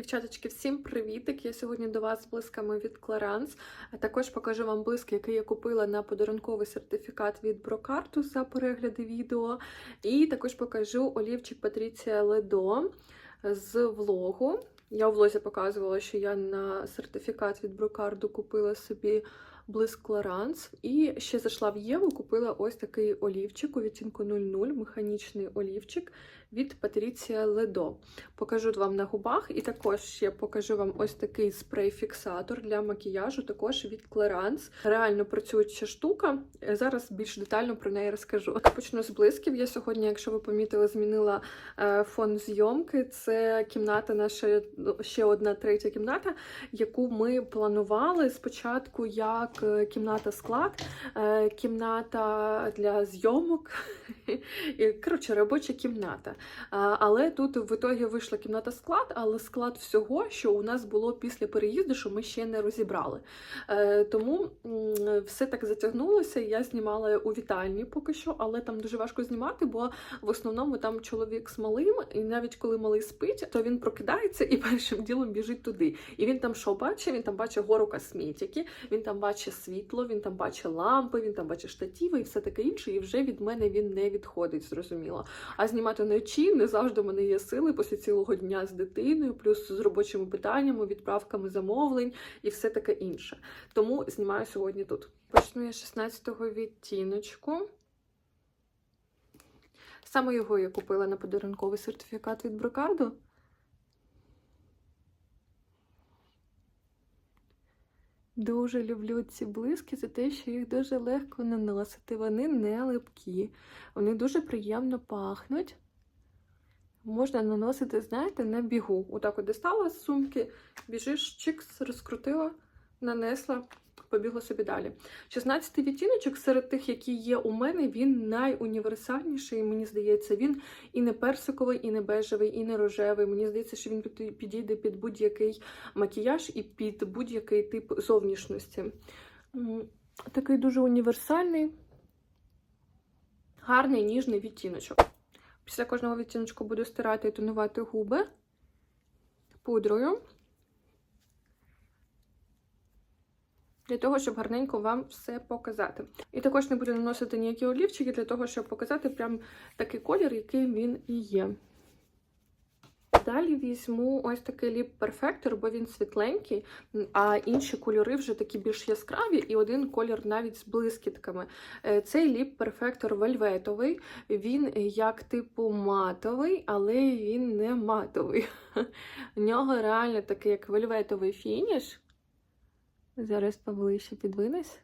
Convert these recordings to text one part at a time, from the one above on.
Дівчаточки, всім привітик! Я сьогодні до вас з блисками від. А також покажу вам блиск, який я купила на подарунковий сертифікат від Брокарту за перегляди відео. І також покажу олівчик Патріція Ледо з влогу. Я у влозі показувала, що я на сертифікат від Брокарду купила собі блиск Clarins. І ще зайшла в Єву, купила ось такий олівчик у відтінку 00, механічний олівчик від Патріція Ледо. Покажу вам на губах, і також ще покажу вам ось такий спрей-фіксатор для макіяжу, також від Clarins. Реально працююча штука. Зараз більш детально про неї розкажу. Почну з блисків. Я сьогодні, якщо ви помітили, змінила е, фон зйомки. Це кімната, наша ще одна третя кімната, яку ми планували спочатку як е, кімната склад, е, кімната для зйомок. Коротше, робоча кімната. А, Але тут в ітогі вийшла кімната склад, але склад всього, що у нас було після переїзду, що ми ще не розібрали. Е, Тому все так затягнулося. Я знімала у вітальні поки що, але там дуже важко знімати, бо в основному там чоловік з малим, і навіть коли малий спить, то він прокидається і першим ділом біжить туди. І він там що бачить? Він там бачить гору косметики, він там бачить світло, він там бачить лампи, він там бачить штативи і все таке інше. І вже від мене він не відходить, зрозуміло. А знімати вночі не завжди в мене є сили після цілого дня з дитиною, плюс з робочими питаннями, відправками замовлень і все таке інше. Тому знімаю сьогодні тут. Почну я 16-го відтіночку. Саме його я купила на подарунковий сертифікат від Брокарду. Дуже люблю ці блиски за те, що їх дуже легко наносити. Вони не липкі, вони дуже приємно пахнуть. Можна наносити, знаєте, на бігу. Отак от дістала з сумки, біжиш, чикс, розкрутила, нанесла, побігла собі далі. 16-й відтіночок серед тих, які є у мене, він найуніверсальніший, мені здається, він і не персиковий, і не бежевий, і не рожевий. Мені здається, що він підійде під будь-який макіяж і під будь-який тип зовнішності. Такий дуже універсальний, гарний ніжний відтіночок. Після кожного відтіночку буду стирати і тонувати губи пудрою. Для того, щоб гарненько вам все показати. І також не буду наносити ніякі олівчики, для того, щоб показати прям такий колір, який він і є. Далі візьму ось такий ліп перфектор, бо він світленький, а інші кольори вже такі більш яскраві, і один колір навіть з блискітками. Цей ліп перфектор вельветовий, він як типу матовий, але він не матовий. У нього реально такий як вельветовий фініш. Зараз поближче підвинусь.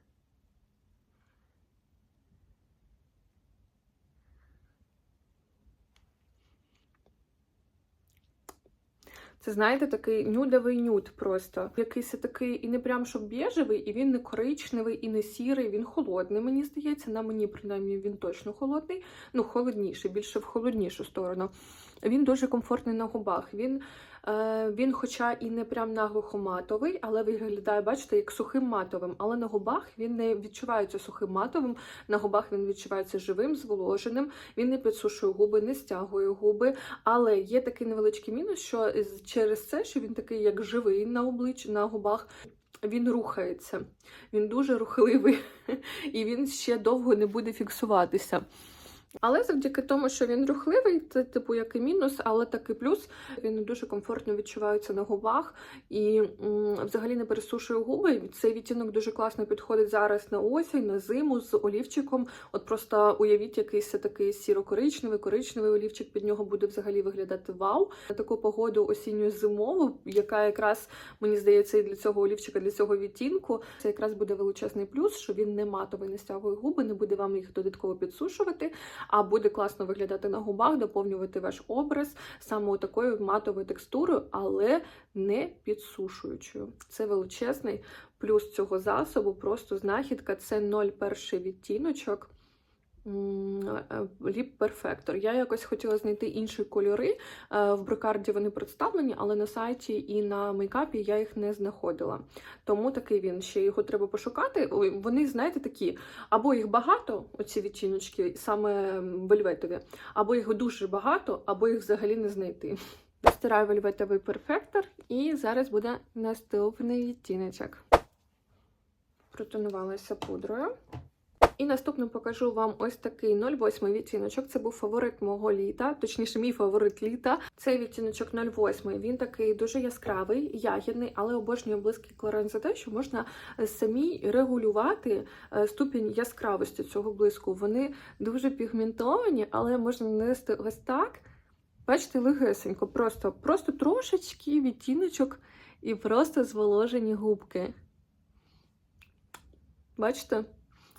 Це, знаєте, такий нюдовий нюд просто. Якийсь такий і не прям щоб біжевий, і він не коричневий, і не сірий, він холодний, мені здається. На мені, принаймні, він точно холодний, ну, холодніший, більше в холоднішу сторону. Він дуже комфортний на губах. Він, він хоча і не прям наглухо матовий, але виглядає, бачите, як сухим матовим. Але на губах він не відчувається сухим матовим, на губах він відчувається живим, зволоженим, він не підсушує губи, не стягує губи. Але є такий невеличкий мінус, що через це, що він такий як живий на обличчі, на губах. Він рухається, він дуже рухливий, і він ще довго не буде фіксуватися. Але завдяки тому, що він рухливий, це типу як і мінус, але так і плюс. Він дуже комфортно відчувається на губах і взагалі не пересушує губи. Цей відтінок дуже класно підходить зараз на осінь, на зиму з олівчиком. От просто уявіть, якийсь такий сіро-коричневий, коричневий олівчик під нього буде взагалі виглядати вау. На таку погоду осінню зимову, яка якраз мені здається, і для цього олівчика, для цього відтінку, це якраз буде величезний плюс, що він не матовий, не стягує губи, не буде вам їх додатково підсушувати а буде класно виглядати на губах, доповнювати ваш образ саме такою матовою текстурою, але не підсушуючою. Це величезний плюс цього засобу, просто знахідка це 0,1 відтіночок. Ліп перфектор. Я якось хотіла знайти інші кольори. В брокарді вони представлені, але на сайті і на мейкапі я їх не знаходила. Тому такий він ще його треба пошукати. Вони, знаєте, такі, або їх багато, оці відтіночки, саме вельветові, або їх дуже багато, або їх взагалі не знайти. Розтираю вельветовий перфектор і зараз буде наступний відтіночок. Протонувалася пудрою. І наступним покажу вам ось такий 08 відтіночок. Це був фаворит мого літа, точніше, мій фаворит літа. Цей відтіночок 08. Він такий дуже яскравий, ягідний, але обожнює близький кларен за те, що можна самі регулювати е, ступінь яскравості цього блиску. Вони дуже пігментовані, але можна нанести ось так. Бачите, легесенько, просто, просто трошечки відтіночок і просто зволожені губки. Бачите?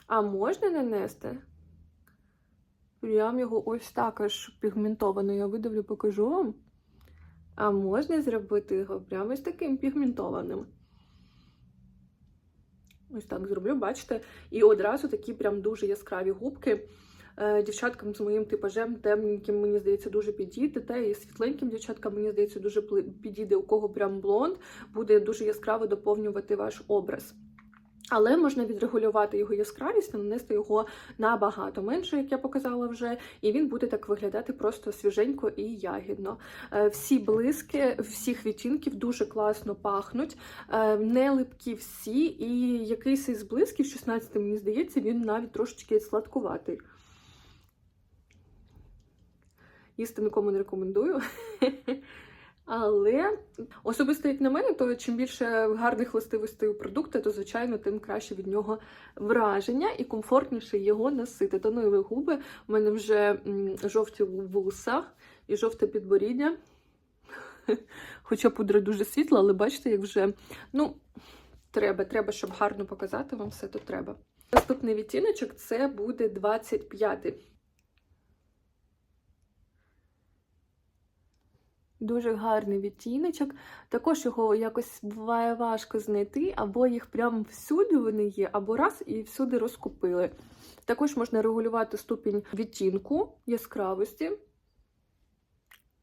А можна нанести? Прям його ось так аж пігментовано. Я видавлю, покажу вам. А можна зробити його прямо ось таким пігментованим. Ось так зроблю, бачите? І одразу такі прям дуже яскраві губки. Е, Дівчаткам з моїм типажем темненьким, мені здається, дуже підійде. Та і світленьким дівчаткам, мені здається, дуже підійде, у кого прям блонд, буде дуже яскраво доповнювати ваш образ. Але можна відрегулювати його яскравість, нанести його набагато менше, як я показала вже, і він буде так виглядати просто свіженько і ягідно. Е, Всі блиски, всіх відтінків дуже класно пахнуть, е, не липкі всі, і якийсь із блисків, 16 мені здається, він навіть трошечки сладкуватий. Їсти нікому не рекомендую. Але особисто, як на мене, то чим більше гарних властивостей у продукту, то звичайно, тим краще від нього враження і комфортніше його носити. Тонові губи у мене вже жовті вуса і жовте підборіддя. Хоча пудра дуже світла, але бачите, як вже ну, треба, треба, щоб гарно показати вам все, то треба. Наступний відтіночок це буде 25-й. Дуже гарний відтіночок. Також його якось буває важко знайти, або їх прямо всюди вони є, або раз і всюди розкупили. Також можна регулювати ступінь відтінку яскравості.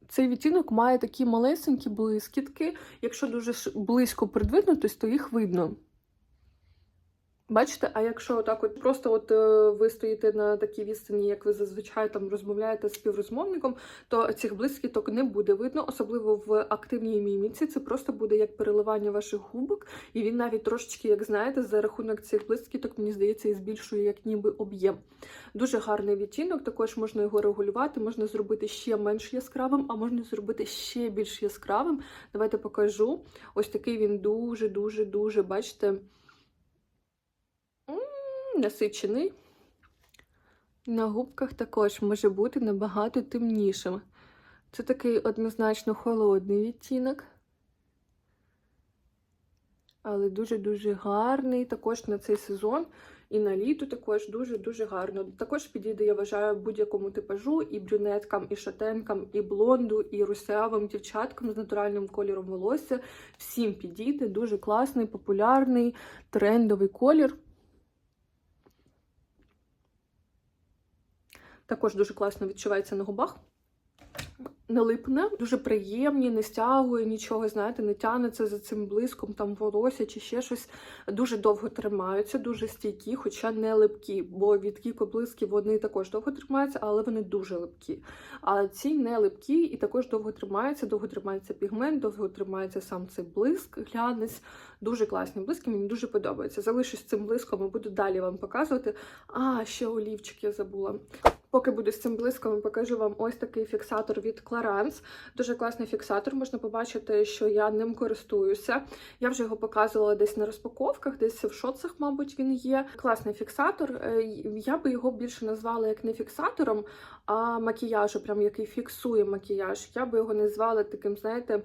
Цей відтінок має такі малесенькі блискітки. Якщо дуже близько придвинутись, то їх видно. Бачите, а якщо отак от просто от е, ви стоїте на такій відстані, як ви зазвичай там розмовляєте з співрозмовником, то цих блискіток не буде видно, особливо в активній міміці. Це просто буде як переливання ваших губок, і він навіть трошечки, як знаєте, за рахунок цих блискіток, мені здається, і збільшує як ніби об'єм. Дуже гарний відтінок, також можна його регулювати, можна зробити ще менш яскравим, а можна зробити ще більш яскравим. Давайте покажу. Ось такий він дуже-дуже дуже, бачите, насичений. На губках також може бути набагато темнішим. Це такий однозначно холодний відтінок. Але дуже-дуже гарний. Також на цей сезон і на літо також дуже-дуже гарно. Також підійде, я вважаю, будь-якому типажу, і брюнеткам, і шатенкам, і блонду, і русявим дівчаткам з натуральним кольором волосся. Всім підійде. Дуже класний, популярний, трендовий колір. Також дуже класно відчувається на губах. Не липне, дуже приємні, не стягує нічого, знаєте, не тягнеться за цим блиском, там волосся чи ще щось. Дуже довго тримаються, дуже стійкі, хоча не липкі, бо від кікоблисків вони також довго тримаються, але вони дуже липкі. А ці не липкі і також довго тримаються, довго тримається пігмент, довго тримається сам цей блиск, глянець. Дуже класні блиски, мені дуже подобається. Залишусь цим блиском і буду далі вам показувати. А, ще олівчик я забула. Поки буду з цим блиском, покажу вам ось такий фіксатор від Clarins. Дуже класний фіксатор. Можна побачити, що я ним користуюся. Я вже його показувала десь на розпаковках, десь в шоцах, мабуть, він є. Класний фіксатор. Е, Я би його більше назвала як не фіксатором, а макіяжу, прям який фіксує макіяж. Я би його назвала таким, знаєте,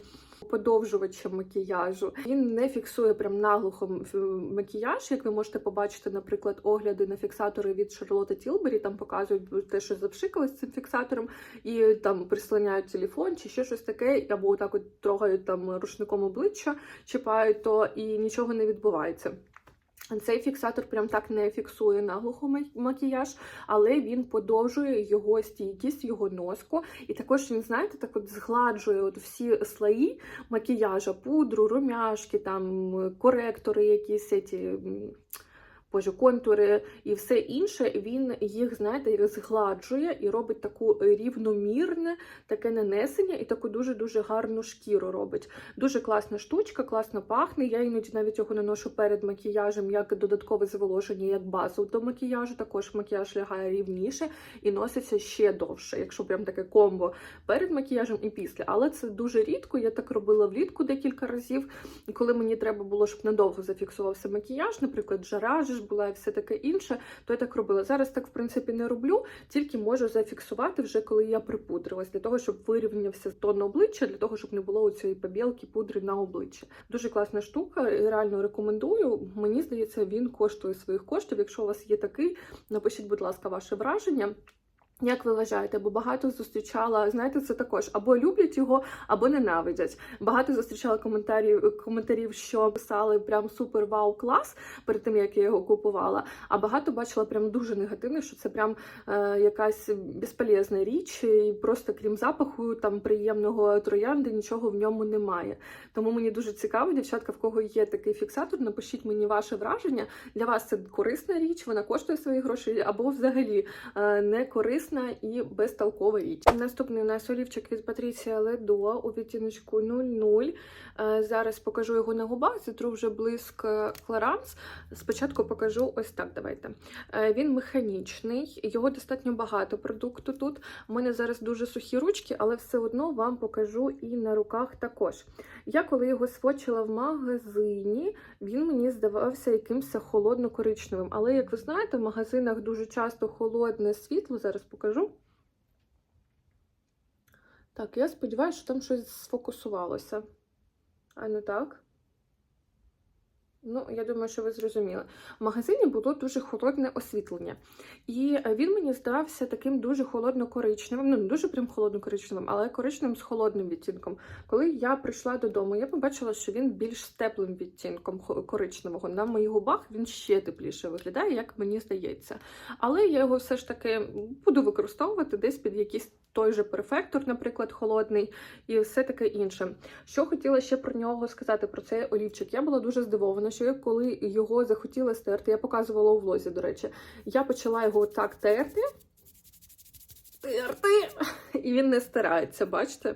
подовжувачем макіяжу. Він не фіксує прям наглухо макіяж, як ви можете побачити, наприклад, огляди на фіксатори від Шарлотти Тілбері. Там показують те, що запшикали цим фіксатором, і там прислоняють телефон чи ще щось таке, або отак от трогають там рушником обличчя, чіпають то і нічого не відбувається. Цей фіксатор прям так не фіксує наглухо макіяж, але він подовжує його стійкість, його носку. І також він, знаєте, так от згладжує от всі слої макіяжа, пудру, румяшки, там коректори, якісь ці, боже, контури і все інше, він їх, знаєте, як згладжує і робить таку рівномірне таке нанесення і таку дуже-дуже гарну шкіру робить. Дуже класна штучка, класно пахне. Я іноді навіть його наношу перед макіяжем як додаткове зволоження, як базу до макіяжу. Також макіяж лягає рівніше і носиться ще довше, якщо прям таке комбо перед макіяжем і після. Але це дуже рідко. Я так робила влітку декілька разів, коли мені треба було, щоб надовго зафіксувався макіяж, наприклад, жара ж була і все таке інше, то я так робила. Зараз так, в принципі, не роблю, тільки можу зафіксувати вже коли я припудрилась, для того, щоб вирівнявся тон обличчя, для того, щоб не було цієї побілки пудри на обличчі. Дуже класна штука, реально рекомендую. Мені здається, він коштує своїх коштів. Якщо у вас є такий, напишіть, будь ласка, ваше враження. Як ви вважаєте, бо багато зустрічала, знаєте, це також або люблять його, або ненавидять. Багато зустрічала коментарів, коментарів, що писали прям супер вау клас перед тим, як я його купувала. А багато бачила прям дуже негативних, що це прям е, якась безполезна річ, і просто крім запаху, там приємного троянди, нічого в ньому немає. Тому мені дуже цікаво, дівчатка, в кого є такий фіксатор, напишіть мені ваше враження. Для вас це корисна річ, вона коштує свої гроші, або взагалі е, не корисна і безтолкова річ. Наступний у нас олівчик від Патріція Ледо у відтіночку 00. Е, Зараз покажу його на губах, зітру вже блиск Кларанс. Спочатку покажу ось так. Давайте. Е, Він механічний, його достатньо багато продукту тут. У мене зараз дуже сухі ручки, але все одно вам покажу і на руках також. Я коли його свочила в магазині, він мені здавався якимось холодно-коричневим. Але, як ви знаєте, в магазинах дуже часто холодне світло. Зараз покажу. Так, я сподіваюся, що там щось сфокусувалося. А не так? Ну, я думаю, що ви зрозуміли. В магазині було дуже холодне освітлення. І е, він мені здався таким дуже холодно-коричневим. Ну, не дуже прям холодно-коричневим, але коричневим з холодним відтінком. Коли я прийшла додому, я побачила, що він більш з теплим відтінком коричневого. На моїх губах він ще тепліше виглядає, як мені здається. Але я його все ж таки буду використовувати десь під якийсь той же перфектор, наприклад, холодний, і все таке інше. Що хотіла ще про нього сказати, про цей олівчик. Я була дуже здивована, що я коли його захотіла стерти, я показувала у влозі, до речі, я почала його так терти. Терти! І він не стирається, бачите?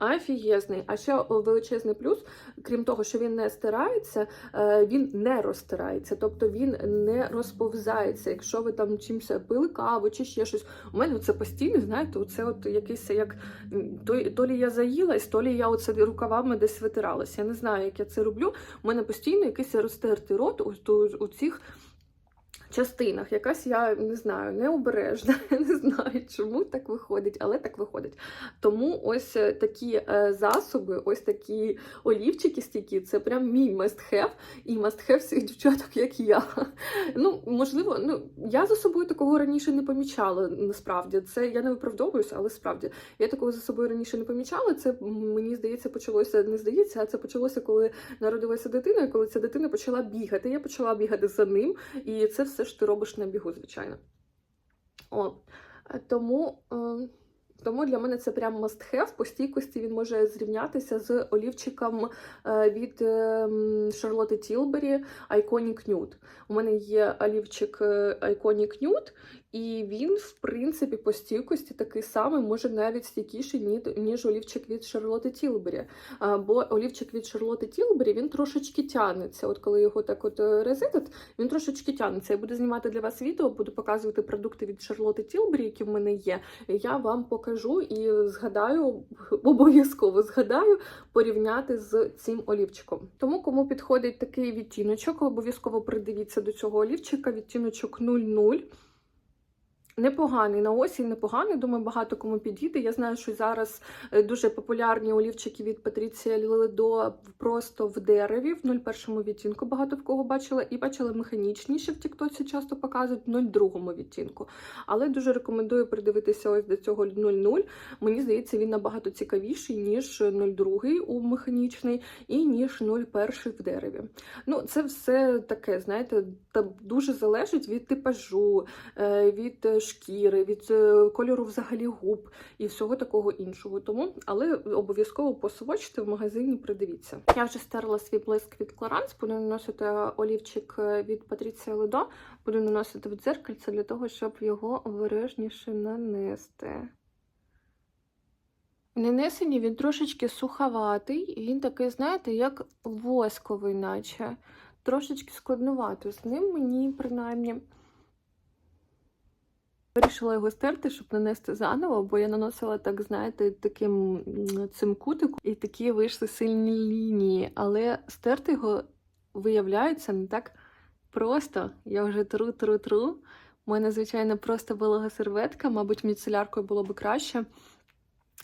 Офігезний. А ще величезний плюс, крім того, що він не стирається, е, він не розтирається, тобто він не розповзається. Якщо ви там чимось пили каву чи ще щось. У мене це постійно, знаєте, оце от якийсь як то, лі я заїлась, то лі я оце рукавами десь витиралась. Я не знаю, як я це роблю. У мене постійно якийсь розтертий рот у, у, у цих частинах. Якась я не знаю, необережна. Не знаю, чому так виходить, але так виходить. Тому ось е, такі е, засоби, ось такі олівчики стійкі, це прям мій must-have і must-have всіх дівчаток, як я. Ну, можливо, ну я за собою такого раніше не помічала. Насправді це я не виправдовуюся, але справді я такого за собою раніше не помічала. Це мені здається, почалося не здається, а це почалося, коли народилася дитина, коли ця дитина почала бігати. Я почала бігати за ним, і це все ж ти робиш на бігу, звичайно. О, е, тому. е, тому для мене це прям must have. По стійкості він може зрівнятися з олівчиком е, від Шарлотти Тілбері Iconic Nude. У мене є олівчик Iconic Nude, і він, в принципі, по стійкості такий самий, може навіть стійкіший, ніж олівчик від Шарлотти Тілбері. Бо олівчик від Шарлотти Тілбері він трошечки тягнеться. От коли його так от е, резетить, він трошечки тягнеться. Я буду знімати для вас відео, буду показувати продукти від Шарлотти Тілбері, які в мене є. Я вам покажу і згадаю, обов'язково згадаю порівняти з цим олівчиком. Тому, кому підходить такий відтіночок, обов'язково придивіться до цього олівчика, відтіночок 00. Непоганий на осінь, непоганий. Думаю, багато кому підійде. Я знаю, що зараз е, дуже популярні олівчики від Патріція Ледо просто в дереві, в 01 відтінку багато в кого бачила, і бачила механічніше в Тіктоці часто показують в 02 відтінку. Але дуже рекомендую придивитися ось до цього 00. Мені здається, він набагато цікавіший, ніж 02 у механічний і ніж 01 в дереві. Ну, це все таке, знаєте, та дуже залежить від типажу, е, від шкіри, від е, кольору взагалі губ і всього такого іншого. Тому, але обов'язково посвочте в магазині, придивіться. Я вже стерла свій блиск від Clarins, буду наносити олівчик е, від Patricia Ледо, буду наносити в дзеркальце для того, щоб його обережніше нанести. В нанесенні він трошечки суховатий, він такий, знаєте, як восковий, наче. Трошечки складнувато з ним мені, принаймні. Вирішила його стерти, щоб нанести заново, бо я наносила, так, знаєте, таким цим кутиком, і такі вийшли сильні лінії. Але стерти його, виявляється, не так просто. Я вже тру-тру-тру. У мене, звичайно, просто волога серветка, мабуть, міцеляркою було б краще.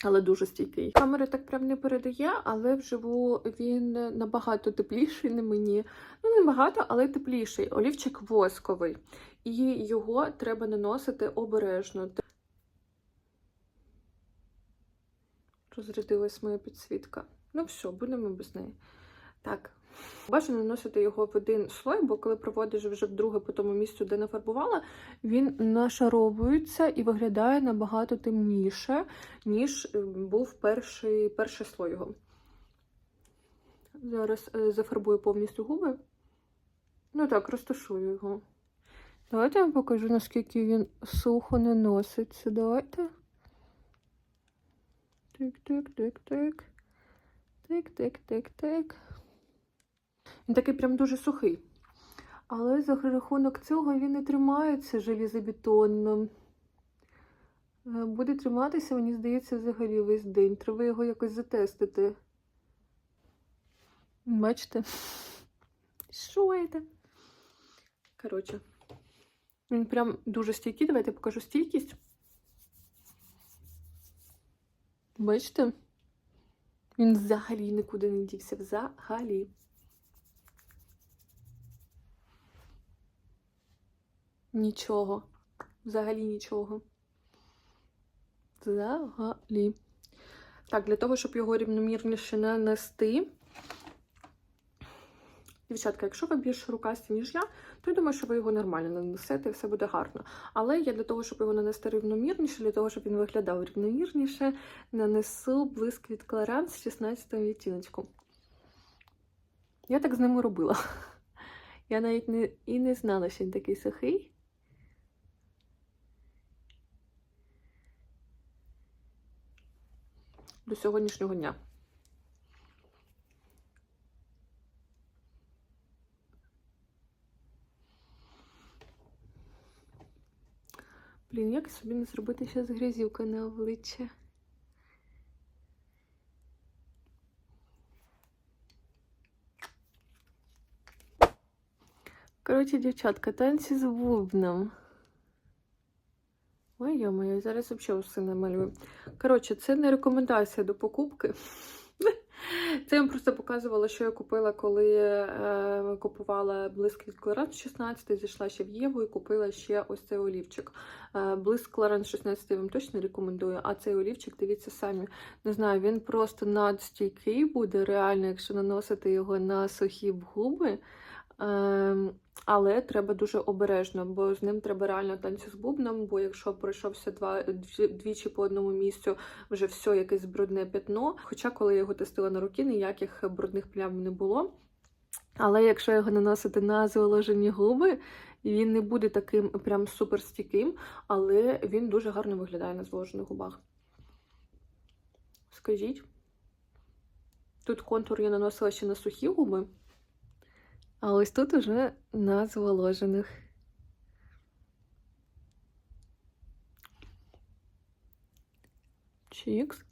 Але дуже стійкий. Камера так прям не передає, але вживу він набагато тепліший на мені. Ну, не багато, але тепліший. Олівчик восковий. І його треба наносити обережно. Розрядилась моя підсвітка. Ну все, будемо без неї. Так. Бажано наносити його в один слой, бо коли проводиш вже вдруге по тому місцю, де нафарбувала, він нашаровується і виглядає набагато темніше, ніж е, був перший, перший слой його. Зараз е, зафарбую повністю губи. Ну так, розташую його. Давайте я вам покажу, наскільки він сухо не носиться. Давайте. Тик-тик-тик-тик. Тик-тик-тик-тик. Він такий прям дуже сухий. Але за рахунок цього він не тримається желізобетонно. Е, Буде триматися, мені здається, взагалі весь день. Треба його якось затестити. Бачите? Що це? Коротше, він прям дуже стійкий. Давайте я покажу стійкість. Бачите? Він взагалі нікуди не дівся. Взагалі. Нічого. Взагалі нічого. Взагалі. Так, для того, щоб його рівномірніше нанести. Дівчатка, якщо ви більш рукасті, ніж я, то я думаю, що ви його нормально нанесете і все буде гарно. Але я для того, щоб його нанести рівномірніше, для того, щоб він виглядав рівномірніше, нанесу блиск від Clarins 16 відтіночку. Я так з ними робила. Я навіть не, і не знала, що він такий сухий. До сьогоднішнього дня. Блін, як собі не зробити ще з грязюка на обличчя? Коротше, дівчатка, танці з бубном. Ой, йо-моє, зараз взагалі усе намалюю. Коротше, це не рекомендація до покупки. Це я вам просто показувала, що я купила, коли е, купувала блиск від Clarins 16, зайшла ще в Єву і купила ще ось цей олівчик. Е, блиск Clarins 16 я вам точно рекомендую, а цей олівчик, дивіться самі. Не знаю, він просто надстійкий буде, реально, якщо наносити його на сухі губи. Ем, але треба дуже обережно, бо з ним треба реально танці з бубном, бо якщо пройшовся два, двічі по одному місцю, вже все якесь брудне пятно. Хоча, коли я його тестила на руки, ніяких брудних плям не було. Але якщо його наносити на зволожені губи, він не буде таким прям супер стійким, але він дуже гарно виглядає на зволожених губах. Скажіть. Тут контур я наносила ще на сухі губи. А ось тут уже на зволожених. Чікс.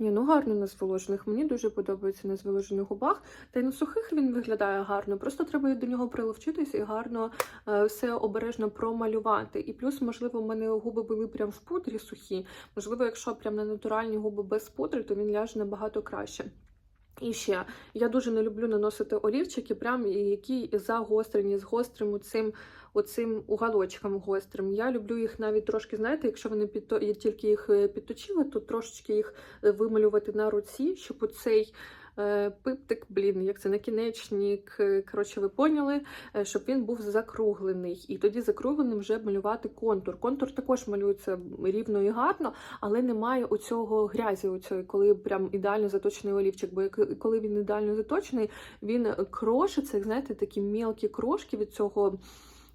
Ні, ну гарно на зволожених. Мені дуже подобається на зволожених губах. Та й на сухих він виглядає гарно. Просто треба до нього приловчитися і гарно е, все обережно промалювати. І плюс, можливо, в мене губи були прям в пудрі сухі. Можливо, якщо прям на натуральні губи без пудри, то він ляже набагато краще. І ще я дуже не люблю наносити олівчики, прям які загострені з гострим цим оцим уголочком гострим. Я люблю їх навіть трошки, знаєте, якщо вони підто... тільки їх е, підточила, то трошечки їх е, вималювати на руці, щоб оцей е, пиптик, блін, як це накінечник, коротше, ви поняли, щоб він був закруглений. І тоді закругленим вже малювати контур. Контур також малюється рівно і гарно, але немає оцього грязі, оцього, коли прям ідеально заточений олівчик. Бо коли він ідеально заточений, він крошиться, як знаєте, такі мелкі крошки від цього.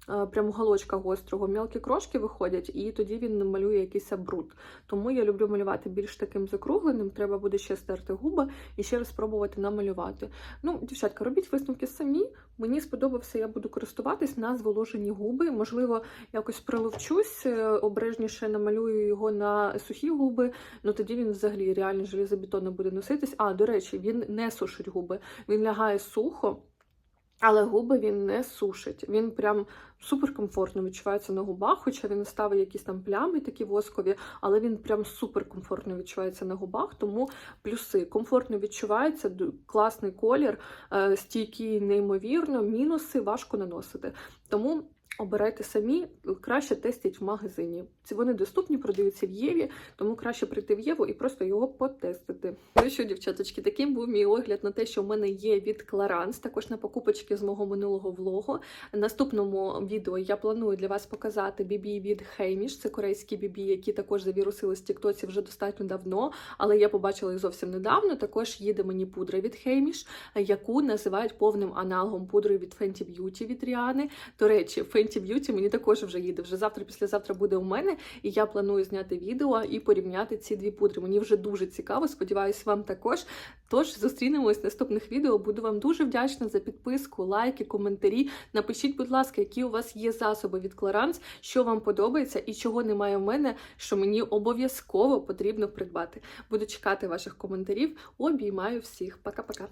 Е, Прям уголочка гострого, мелкі крошки виходять, і тоді він малює якийсь бруд. Тому я люблю малювати більш таким закругленим. Треба буде ще стерти губи і ще раз спробувати намалювати. Ну, дівчатка, робіть висновки самі. Мені сподобався, я буду користуватись на зволожені губи. Можливо, якось приловчусь, е, обережніше намалюю його на сухі губи. Ну тоді він взагалі реально железобетонно буде носитись. А, до речі, він не сушить губи. Він лягає сухо. Але губи він не сушить. Він прям суперкомфортно відчувається на губах, хоча він ставить якісь там плями такі воскові, але він прям суперкомфортно відчувається на губах. Тому плюси комфортно відчувається, класний колір, е, стійкий неймовірно, мінуси важко наносити. Тому обирайте самі, краще тестіть в магазині. Ці вони доступні, продаються в Єві, тому краще прийти в Єву і просто його потестити. Ну що, дівчаточки, таким був мій огляд на те, що в мене є від Clarins, також на покупочки з мого минулого влогу. Наступному відео я планую для вас показати бібі від Хейміш. Це корейські бібі, які також завірусили з Тіктоці вже достатньо давно, але я побачила їх зовсім недавно. Також їде мені пудра від Хейміш, яку називають повним аналогом пудри від Fenty Beauty від Ріани. До речі, Fenty Beauty мені також вже їде. Вже завтра, післязавтра буде у мене, і я планую зняти відео і порівняти ці дві пудри. Мені вже дуже цікаво. Сподіваюсь, вам також. Тож зустрінемось в наступних відео. Буду вам дуже вдячна за підписку, лайки, коментарі. Напишіть, будь ласка, які у вас є засоби від Clarins, що вам подобається і чого немає в мене, що мені обов'язково потрібно придбати. Буду чекати ваших коментарів. Обіймаю всіх. Пока-пока.